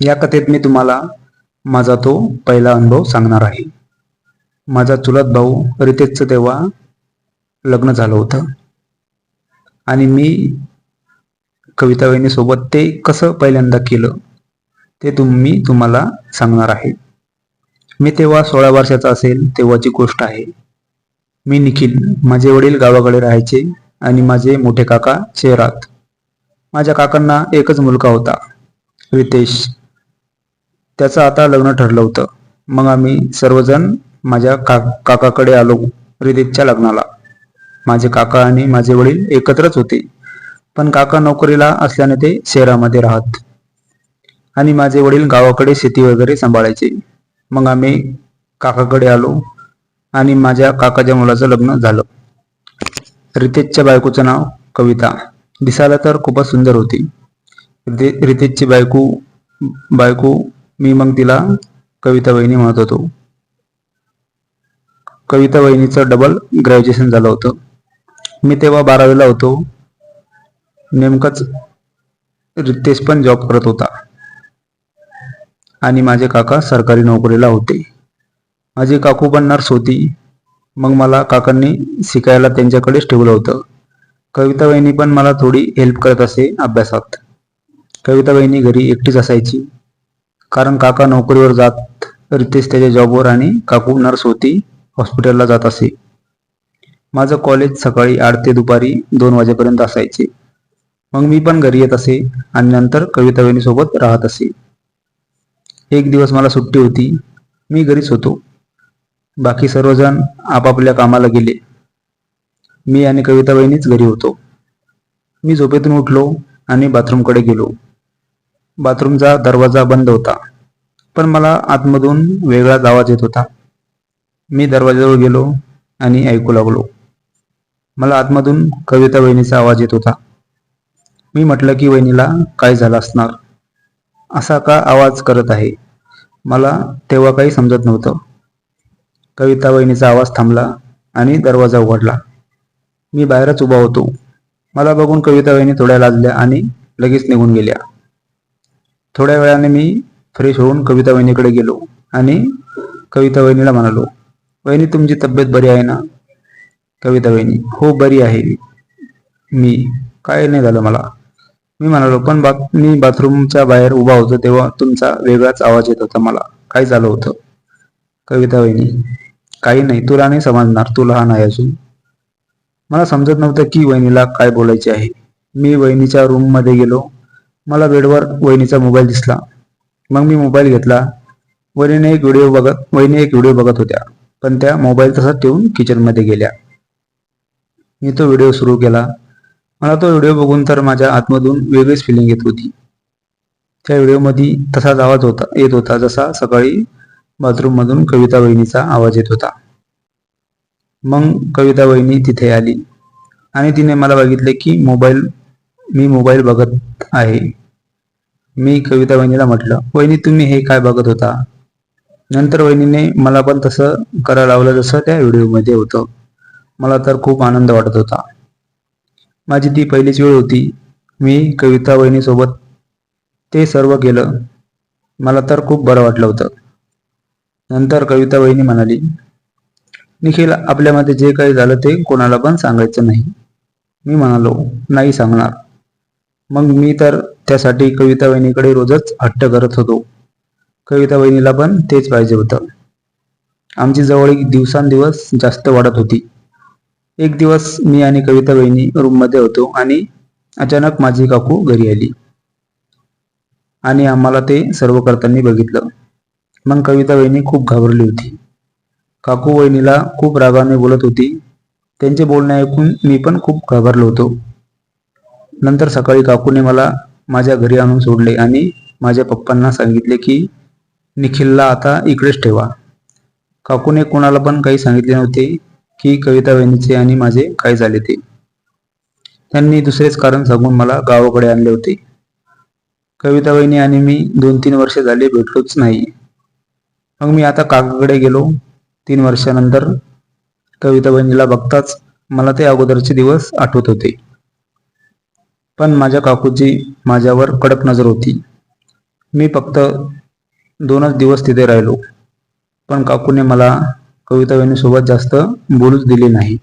या कथेत मी तुम्हाला माझा तो पहिला अनुभव सांगणार आहे. माझा चुलत भाऊ रितेशचं तेव्हा लग्न झालं होतं. आणि मी कविता वहिनीसोबत ते कसं पहिल्यांदा केलं ते तुम्ही तुम्हाला सांगणार आहे. मी तेव्हा सोळा वर्षाचा असेल तेव्हाची गोष्ट आहे. मी निखिल माझे वडील गावाकडे राहायचे आणि माझे मोठे काका शहरात. माझ्या काकांना एकच मुलगा होता रितेश. त्याचं आता लग्न ठरलं होतं. मग आम्ही सर्वजण माझ्या का काकाकडे आलो रितेशच्या लग्नाला. माझे काका आणि माझे वडील एकत्रच होते. पण काका नोकरीला असल्याने ते शहरामध्ये राहत. आणि माझे वडील गावाकडे शेती वगैरे सांभाळायचे. मग आम्ही काकाकडे आलो आणि माझ्या काकाच्या मुलाचं लग्न झालं. रितेशच्या बायकोचं नाव कविता. दिसायला तर खूपच सुंदर होती. रितेशची बायको बायको मी मग तिला कविता वहिनी म्हणत होतो. कविता वहिनीचं डबल ग्रॅज्युएशन झालं होतं. मी तेव्हा बारावीला होतो. नेमकंच रितेश पण जॉब करत होता. आणि माझे काका सरकारी नोकरीला होते. माझी काकू पण नर्स होती. मग मला काकांनी शिकायला त्यांच्याकडेच ठेवलं होतं. कविता वहिनी पण मला थोडी हेल्प करत असे अभ्यासात. कविता वहिनी घरी एकटीच असायची. कारण काका नोकरीवर जात रितेश त्याच्या जॉबवर आणि काकू नर्स होती हॉस्पिटलला जात असे. माझं कॉलेज सकाळी आठ ते दुपारी दोन वाजेपर्यंत असायचे. मग मी पण घरी येत असे आणि नंतर कविता वहिनीसोबत राहत असे. एक दिवस मला सुट्टी होती. मी घरीच होतो. बाकी सर्वजण आपापल्या कामाला गेले. मी आणि कविता वहिनीच घरी होतो. मी झोपेतून उठलो आणि बाथरूमकडे गेलो. बाथरूमचा दरवाजा बंद होता. पण मला आतमधून वेगळाच आवाज येत होता. मी दरवाजाजवळ गेलो आणि ऐकू लागलो. मला आतमधून कविता वहिनीचा आवाज येत होता. मी म्हटलं की वहिनीला काय झालं असणार? असा का आवाज करत आहे? मला तेव्हा काही समजत नव्हतं. कविता वहिनीचा आवाज थांबला आणि दरवाजा उघडला. मी बाहेरच उभा होतो. मला बघून कविता वहिनी थोड्या लाजल्या आणि लगेच निघून गेल्या. थोड्या वेळाने मी फ्रेश होऊन कविता वहिनीकडे गेलो आणि कविता वहिनीला म्हणालो वहिनी तुमची तब्येत बरी आहे ना? कविता वहिनी हो बरी आहे मी. काय नाही झालं मला. मी म्हणालो पण बा मी बाथरूमच्या बाहेर उभा होतो तेव्हा तुमचा वेगळाच आवाज येत होता मला. काय झालं होतं? कविता वहिनी काही नाही तुला नाही समजणार. तू लहान आहे अजून. मला समजत नव्हतं की वहिनीला काय बोलायचे आहे. मी वहिनीच्या रूममध्ये गेलो. मला बेडवर वहिनीचा मोबाईल दिसला. मग मी मोबाईल घेतला. वहिनीने एक व्हिडिओ बघत वहिनी एक व्हिडिओ बघत होत्या. पण त्या मोबाईल तसाच ठेवून किचनमध्ये गेल्या. मी तो व्हिडिओ सुरू केला. मला तो व्हिडिओ बघून तर माझ्या आतमधून वेगळीच फिलिंग येत होती. त्या व्हिडिओमध्ये तसाच आवाज होता येत होता जसा सकाळी बाथरूममधून कविता वहिनीचा आवाज येत होता. मग कविता वहिनी तिथे आली आणि तिने मला बघितले की मोबाईल मी मोबाईल बघत आहे. मी कविता वहिनीला म्हटलं वहिनी तुम्ही हे काय बघत होता? नंतर वहिनीने मला पण तसं करायला लावलं जसं त्या व्हिडिओमध्ये होतं. मला तर खूप आनंद वाटत होता. माझी ती पहिलीच वेळ होती. मी कविता वहिनीसोबत ते सर्व केलं. मला तर खूप बरं वाटलं होतं. नंतर कविता वहिनी म्हणाली निखिल आपल्यामध्ये जे काही झालं ते कोणाला पण सांगायचं नाही. मी म्हणालो नाही सांगणार. मग मी तर त्यासाठी कविता वहिनीकडे रोजच हट्ट करत होतो. कविता वहिनीला पण तेच पाहिजे होतं. आमची जवळीक दिवसांदिवस जास्त वाढत होती. एक दिवस मी आणि कविता वहिनी रूममध्ये होतो आणि अचानक माझी काकू घरी आली. आणि आम्हाला ते सर्व करताना बघितलं. मग कविता वहिनी खूप घाबरली होती. काकू वहिनीला खूप रागाने बोलत होती. त्यांचे बोलणे ऐकून मी पण खूप घाबरलो होतो. नंतर सकाळी काकूने मला माझ्या घरी आणून सोडले आणि माझ्या पप्पांना सांगितले की निखिलला आता इकडेच ठेवा. काकूने कोणाला पण काही सांगितले नव्हते की कविता वहिनीचे आणि माझे काय झाले ते. त्यांनी दुसरेच कारण सांगून मला गावाकडे आणले होते. कविता वहिनी आणि मी दोन तीन वर्ष झाले भेटलोच नाही. मग मी आता काकाकडे गेलो. तीन वर्षानंतर कविता बहिणीला बघताच मला ते अगोदरचे दिवस आठवत होते. पण माझ्या काकूची माझ्यावर कडक नजर होती. मी फक्त दोनच दिवस तिथे राहिलो. पण काकूने मला कविता वहिनीसोबत जास्त बोलूच दिली नाही.